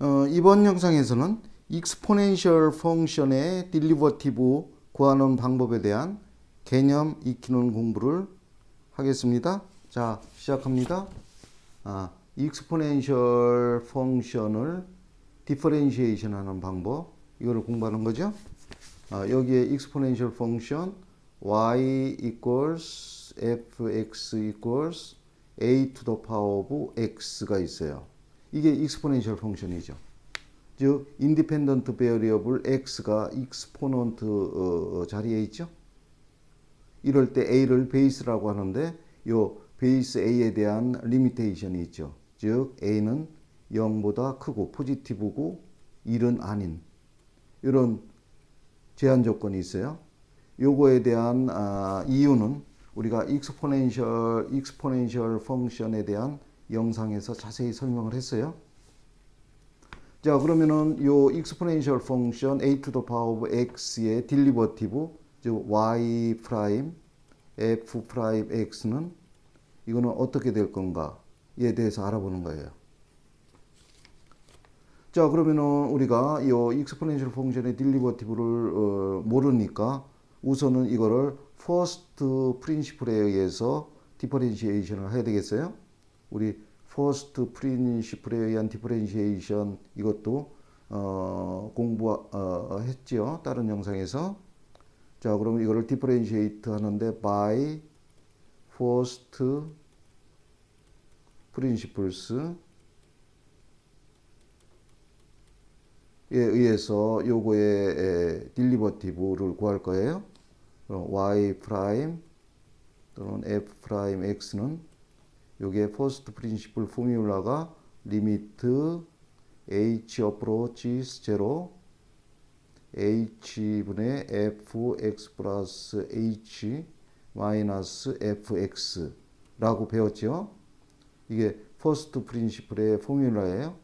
어, 이번 영상에서는 익스포넨셜 펑션의 딜리버티브 구하는 방법에 대한 개념 익히는 공부를 하겠습니다. 자, 시작합니다. 아, 익스포넨셜 펑션을 디퍼렌시에이션 하는 방법 이거를 공부하는 거죠. 아, 여기에 익스포넨셜 펑션 y equals fx equals a to the power of x가 있어요. 이게 익스포넨셜 펑션이죠. 즉 인디펜던트 베어리어블 x가 익스포넌트 어, 자리에 있죠. 이럴 때 a를 베이스라고 하는데 요 베이스 a에 대한 리미테이션이 있죠. 즉 a는 0보다 크고 포지티브고 1은 아닌 이런 제한 조건이 있어요. 요거에 대한 아, 이유는 우리가 익스포넨셜 익스포넨셜 펑션에 대한 영상에서 자세히 설명을 했어요. 자, 그러면은 요 익스포넨셜 펑션 a to the power of x의 딜리버티브 즉 y 프라임 f 프라임 x는 이거는 어떻게 될 건가에 대해서 알아보는 거예요. 자, 그러면은 우리가 이 익스포넨셜 펑션의 딜리버티브를 어, 모르니까 우선은 이거를 퍼스트 프린시플에 의해서 디퍼렌시에이션을 해야 되겠어요. 우리 퍼스트 프린시플에 의한 디퍼렌시에이션 이것도 어, 공부했지요. 다른 영상에서. 자, 그러면 이거를 디퍼렌시에이트 하는데 by first principles 에 의해서 요거의 에, 딜리버티브를 구할 거예요. 그럼 y 프라임 또는 f 프라임 x는 요게 퍼스트 프린시플 포뮬라가 리미트 h 어프로치스 제로 h분의 fx 플러스 h 마이너스 fx라고 배웠죠. 이게 퍼스트 프린시플의 포뮬라예요.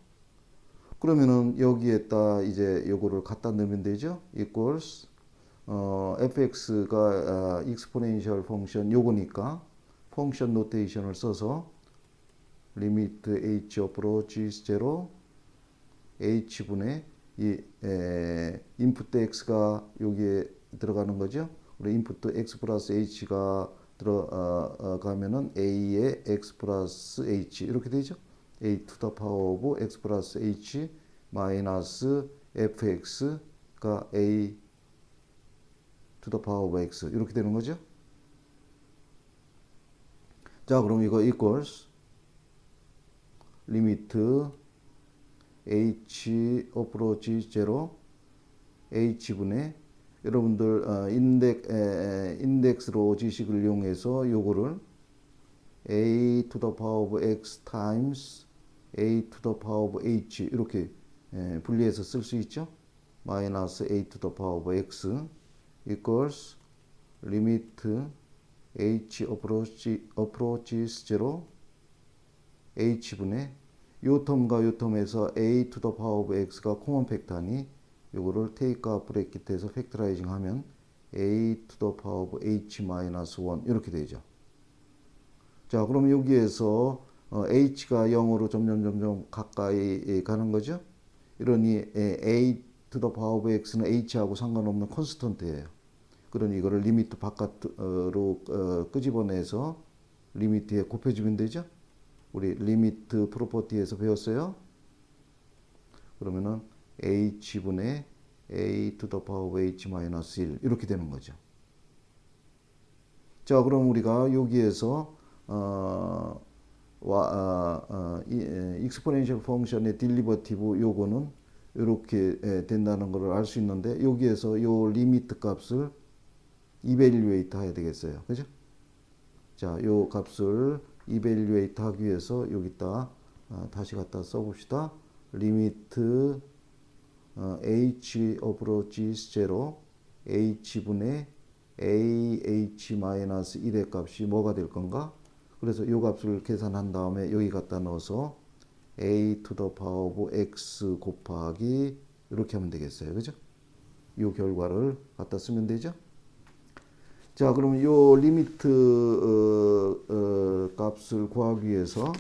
그러면은 여기에다 이제 요거를 갖다 넣으면 되죠. equals 어, fx가 어, exponential 펑션 요거니까 펑션 노테이션을 써서 리미트 h approaches 0 h분의 이 에, 인풋 x가 여기에 들어가는 거죠. 우리 인풋 x 플러스 h가 들어가면은 a의 x 플러스 h 이렇게 되죠. a to the power of x 플러스 h 마이너스 fx가 a to the power of x 이렇게 되는 거죠. 자, 그럼 이거 equals 리미트 h approach 0 h분의 여러분들 어, 인덱 에, 인덱스로 지식을 이용해서 요거를 a to the power of x times a to the power of h 이렇게 에, 분리해서 쓸 수 있죠. 마이너스 a to the power of x equals limit h approach, approaches 0 h분의 요 텀과 요 텀에서 a to the power of x가 코먼 팩터니 요거를 테이크 아웃 브레이킷해서 팩터라이징 하면 a to the power of h 마이너스 1 이렇게 되죠. 자, 그럼 여기에서 어, h가 0으로 점점 점점 가까이 가는 거죠. 이러니 a to the power of x는 h하고 상관없는 콘스턴트예요. 그러니 이거를 리미트 바깥으로 어, 끄집어내서 리미트에 곱해주면 되죠. 우리 리미트 프로퍼티에서 배웠어요. 그러면은 h분의 a to the power h 마이너스 1 이렇게 되는 거죠. 자, 그럼 우리가 여기에서 어, 와, 어, 익스포넨셜 펑션의 딜리버티브 요거는 이렇게 에, 된다는 것을 알 수 있는데 여기에서 요 리미트 값을 이벨리웨이트 해야 되겠어요. 그죠? 자, 요 값을 이벨리웨이트 하기 위해서 여기다 아, 다시 갖다 써봅시다. 리미트 어, h 어프로치스 제로 h분의 ah 마이너스 1의 값이 뭐가 될 건가? 그래서 요 값을 계산한 다음에 여기 갖다 넣어서 a to the power of x 곱하기 이렇게 하면 되겠어요. 그죠? 요 결과를 갖다 쓰면 되죠? 자, 그러면 요 리미트 어, 어, 값을 구하기 위해서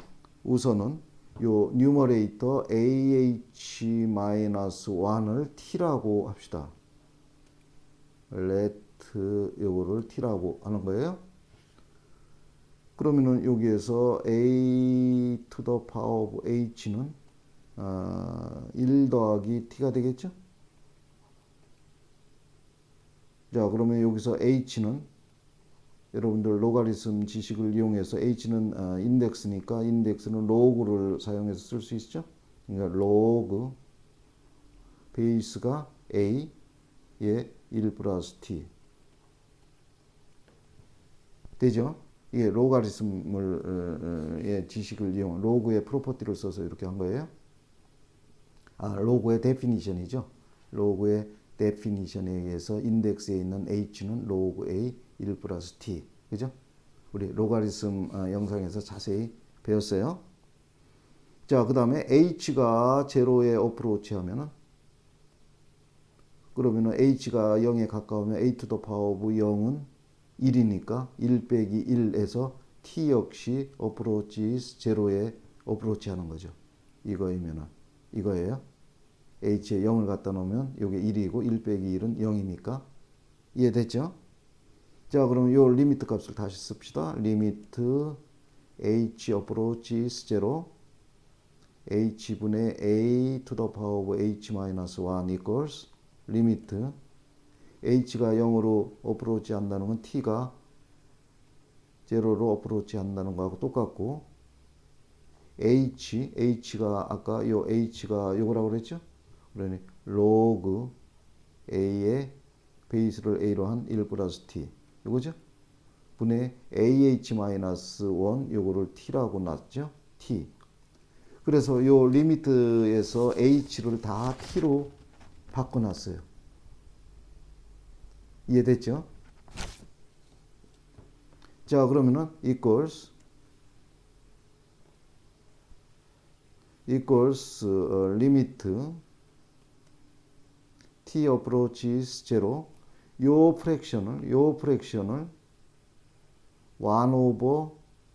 우선은 요 뉴머레이터 ah-1을 t라고 합시다. let 요거를 t라고 하는 거예요. 그러면은 여기에서 a to the power of h는 어, 1 더하기 t가 되겠죠? 자, 그러면 여기서 h는 여러분들 로가리즘 지식을 이용해서 h는 어, 인덱스니까 인덱스는 로그를 사용해서 쓸 수 있죠? 그러니까 로그 베이스가 a의 1 플러스 t 되죠? 이게 로가리즘을 어, 어, 의 지식을 이용 로그의 프로퍼티를 써서 이렇게 한 거예요. 아, 로그의 데피니션이죠. 로그의 데피니션에 의해서 인덱스에 있는 h는 로그 a 1 플러스 t. 그죠? 우리 로가리즘 어, 영상에서 자세히 배웠어요. 자, 그 다음에 h가 제로에 어프로치 하면은 그러면은 h가 0에 가까우면 a to the power of 0은 1이니까 1 빼기 1에서 t 역시 어프로치 제로에 어프로치 하는 거죠. 이거이면은 이거예요. H에 0을 갖다 놓으면 이게 1이고 1 빼기 1은 0이니까 이해됐죠? 자, 그럼 요 리미트 값을 다시 씁시다. 리미트 h 어프로치 제로 h분의 a to the power of h minus 1 equals 리미트 h가 0으로 어프로치 한다는 건 t가 제로로 어프로치 한다는 거하고 똑같고 h h가 아까 요 h가 요거라고 그랬죠? 그러니 로그 a의 베이스를 a로 한 1 플러스 t 이거죠? 분의 ah 마이너스 1 요거를 t라고 놨죠? t 그래서 요 리미트에서 h를 다 t로 바꿔놨어요. 이해됐죠? 자, 그러면은 equals equals 어, limit t approaches 0요 프랙션을 요 프랙션을 1 over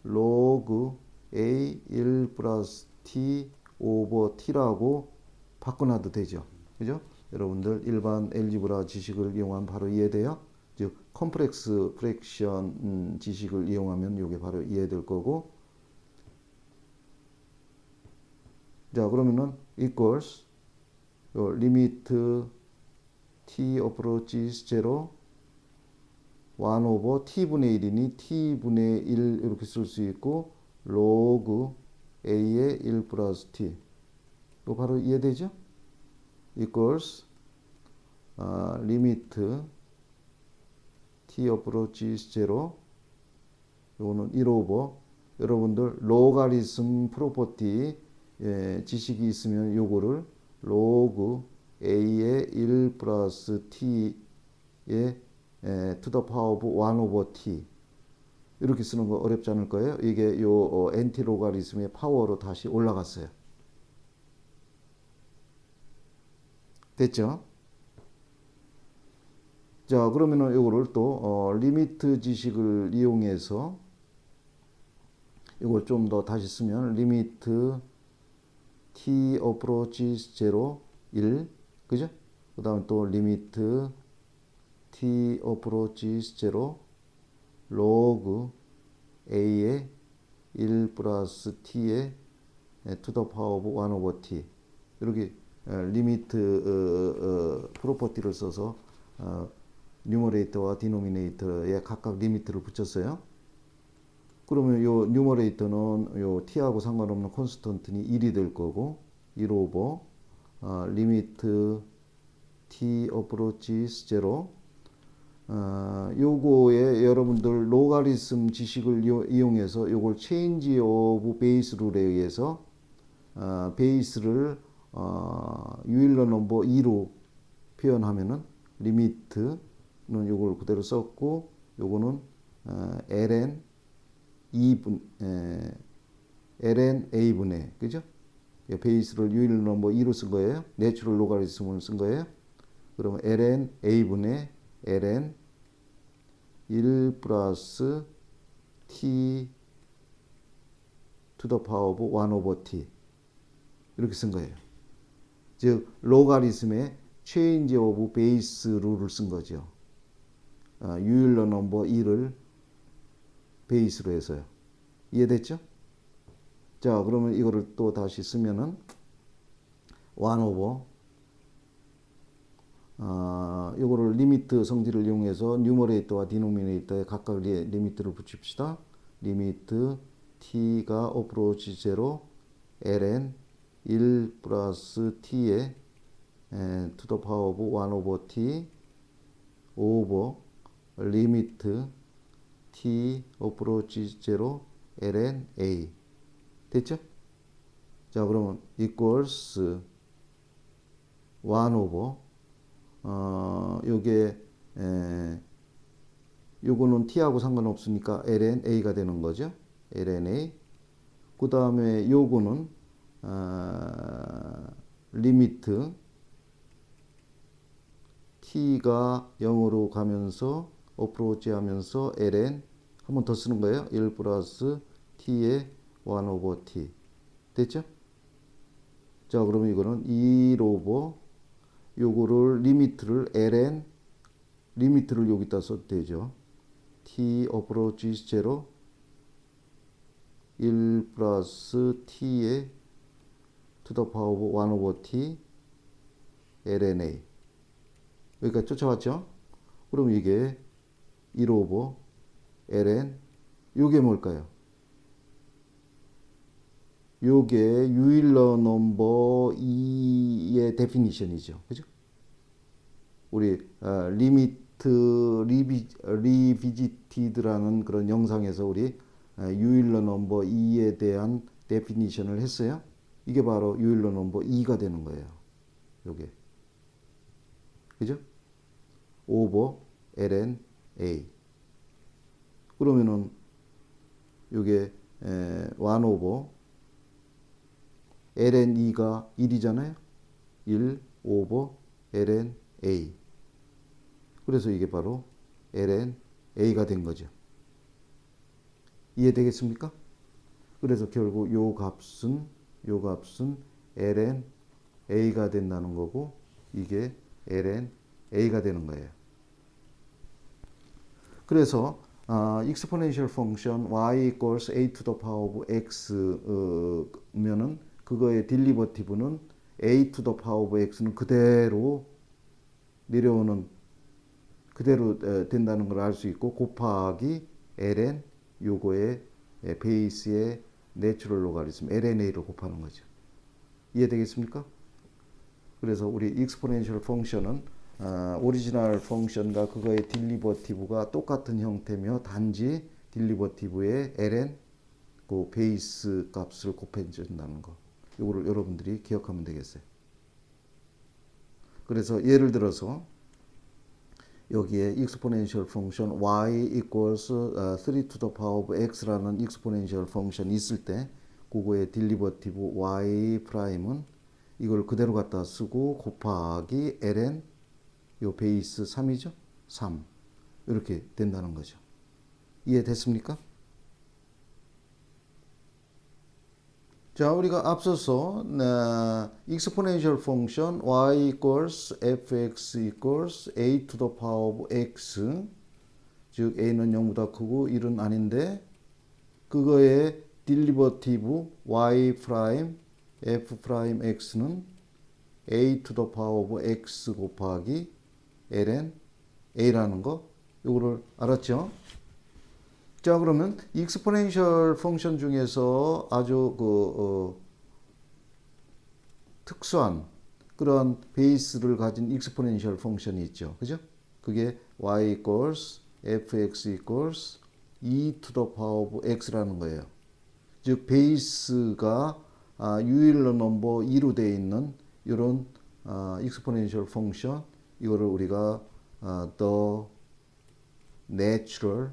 log a 1 플러스 t over t라고 바꿔놔도 되죠. 그죠? 여러분들 일반 엘지브라 지식을 이용하면 바로 이해돼요. 즉 컴플렉스 프랙션 음, 지식을 이용하면 이게 바로 이해될 거고 자 그러면은 equals 요 리미트 t approaches 0 1 over t분의 1이니 t분의 1 이렇게 쓸 수 있고 log a의 1 플러스 t. 이거 바로 이해되죠? equals 어, limit t approaches 0 요거는 1 over 여러분들 로가리즘 프로퍼티 예, 지식이 있으면 요거를 로그 a의 1 플러스 t의 예, to the power of 1 over t 이렇게 쓰는 거 어렵지 않을 거예요. 이게 요 어, 엔티 로가리즘의 파워로 다시 올라갔어요. 됐죠? 자, 그러면은 요거를 또 어, 리미트 지식을 이용해서 이걸 좀 더 다시 쓰면 리미트 t approach 0 1 그죠? 그 다음에 또 리미트 t approach 0 log a의 1 플러스 t의 to the power of 1 over t 이렇게 리미트 어, 어, 프로퍼티를 써서 어, 뉴머레이터와 디노미네이터에 각각 리미트를 붙였어요. 그러면 요 뉴머레이터는 요 t하고 상관없는 콘스턴트니 1이 될 거고 1 오버 어, 리미트 t 어프로치스 제로 어, 요거에 여러분들 로가리즘 지식을 이용해서 요걸 체인지 오브 베이스 룰에 의해서 어, 베이스를 어, 유일러 넘버 2로 표현하면은 리미트는 요걸 그대로 썼고 요거는 어, ln 2분 에, ln a분의 그죠? 예, 베이스를 유일러 넘버 2로 쓴 거예요. 내추럴 로가리즘을 쓴 거예요. 그러면 ln a분의 ln 1 플러스 t the power of 1 over t 이렇게 쓴 거예요. 즉 로가리즘의 change of base 룰을 쓴 거죠. 아, 유일러 넘버 2를 베이스로 해서요. 이해됐죠? 자, 그러면 이거를 또 다시 쓰면은 1 over 아, 요거를 리미트 성질을 이용해서 뉴머레이터와 디노미네이터에 각각의 리미트를 붙입시다. 리미트 t가 어프로치 제로 ln 1 플러스 t에 에, to the power of 1 over t over 리미트 t 어프로치 제로 ln a 됐죠? 자 그러면 equals 1 over 어 요게 에, 요거는 t하고 상관없으니까 ln a가 되는 거죠. ln a 그 다음에 요거는 아, 리미트 t가 0으로 가면서 어프로치 하면서 ln 한 번 더 쓰는 거예요. 1 플러스 t의 1 오버 t 됐죠? 자 그러면 이거는 1 오버 요거를 리미트를 ln 리미트를 여기다 써도 되죠. t 어프로치 제로 1 플러스 t의 to the power of 1 over t lna 여기까지 쫓아왔죠? 그럼 이게 1 오버 ln 요게 뭘까요? 요게 유일러 넘버 2의 데피니션이죠. 그죠? 우리 어, 리미트 리비, 리비지티드라는 그런 영상에서 우리 어, 유일러 넘버 2에 대한 데피니션을 했어요. 이게 바로 유일러 넘버 2가 되는 거예요. 요게. 그죠? 오버 ln a. 그러면은 요게 에, 1 오버 ln 2가 1이잖아요. 1 오버 ln a. 그래서 이게 바로 ln a가 된 거죠. 이해되겠습니까? 그래서 결국 요 값은 요 값은 ln a가 된다는 거고 이게 ln a가 되는 거예요. 그래서 아, exponential function y equals a to the power of x 어, 면은 그거의 딜리버티브는 a to the power x는 그대로 내려오는 그대로 에, 된다는 걸 알 수 있고 곱하기 ln 요거의 에, 베이스의 내추럴 로가리즘 lna를 곱하는 거죠. 이해되겠습니까? 그래서 우리 익스포넨셜 펑션은 아, 오리지널 펑션과 그거의 딜리버티브가 똑같은 형태며 단지 딜리버티브의 ln 그 베이스 값을 곱해준다는 거. 이거를 여러분들이 기억하면 되겠어요. 그래서 예를 들어서 여기에 exponential function y equals 어, 3 to the power of x라는 exponential function 있을 때 그거의 딜리버티브 y 프라임은 이걸 그대로 갖다 쓰고 곱하기 ln 요 베이스 3이죠? 3 이렇게 된다는 거죠. 이해됐습니까? 자, 우리가 앞서서 어, exponential function y equals fx equals a to the power of x 즉 a는 0보다 크고 1은 아닌데 그거의 derivative y 프라임 f 프라임 x는 a to the power of x 곱하기 ln a라는 거 요거를 알았죠? 자 그러면 익스포넨셜 펑션 중에서 아주 그 어, 특수한 그런 베이스를 가진 익스포넨셜 펑션이 있죠. 그죠? 그게 y equals fx equals e to the power of x라는 거예요. 즉 베이스가 아, 유일러 넘버 2로 되어 있는 이런 아, 익스포넨셜 펑션 이거를 우리가 아, the natural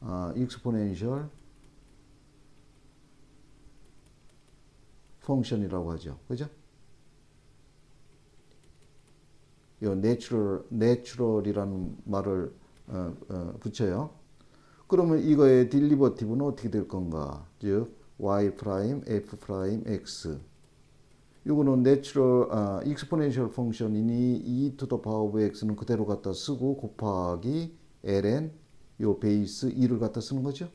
아, exponential 펑션이라고 하죠. 그죠? 요 natural, natural이라는 말을 어, 어, 붙여요. 그러면 이거의 딜리버티브는 어떻게 될 건가? 즉 y 프라임 f 프라임 x 이거는 내추럴 아, 익스포넨셜 펑션이니 e to the power of x는 그대로 갖다 쓰고 곱하기 ln 요 베이스 2를 갖다 쓰는 거죠.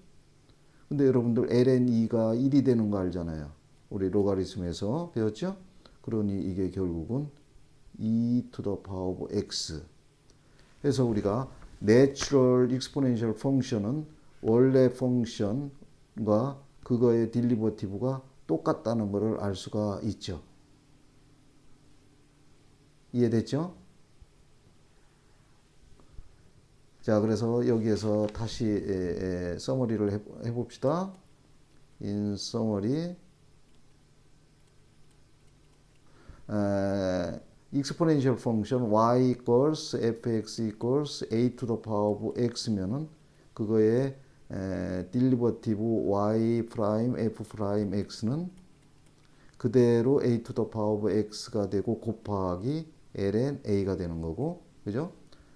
근데 여러분들 ln 2가 1이 되는 거 알잖아요. 우리 로가리즘에서 배웠죠? 그러니 이게 결국은 e to the power of x. 그래서 우리가 내추럴 익스포넨셜 펑션은 원래 펑션과 그거의 딜리버티브가 똑같다는 것을 알 수가 있죠. 이해됐죠? 자, 그래서 여기에서 다시 에, 에, 서머리를 해, 해봅시다. in summary, 에, exponential function y equals fx equals a to the power of x면은 그거의 에, derivative y 프라임 f 프라임 x는 그대로 a to the power of x가 되고 곱하기 ln a가 되는 거고 그죠?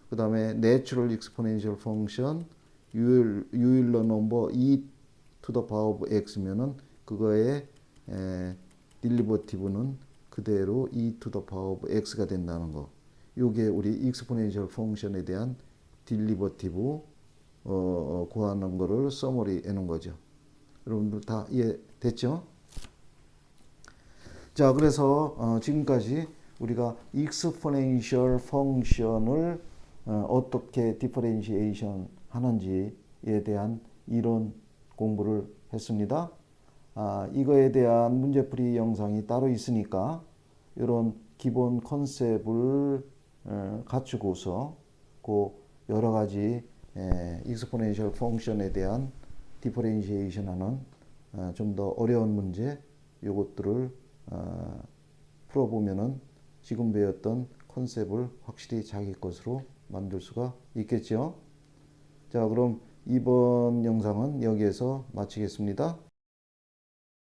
그 다음에 natural exponential function 유일, 유일러 넘버 e to the power of x면은 그거의 에, derivative는 그대로 e to the power of x가 된다는 거. 요게 우리 exponential function에 대한 derivative 어, 어, 구하는 거를 서머리 해놓은 거죠. 여러분들 다 이해됐죠? 자, 그래서 어, 지금까지 우리가 exponential function을 어, 어떻게 differentiation 하는지에 대한 이론 공부를 했습니다. 아, 이거에 대한 문제풀이 영상이 따로 있으니까 이런 기본 컨셉을 어, 갖추고서 그 여러 가지 에, exponential function에 대한 differentiation 하는 어, 좀더 어려운 문제 요것들을 어, 풀어보면은 지금 배웠던 컨셉을 확실히 자기 것으로 만들 수가 있겠죠. 자, 그럼 이번 영상은 여기에서 마치겠습니다.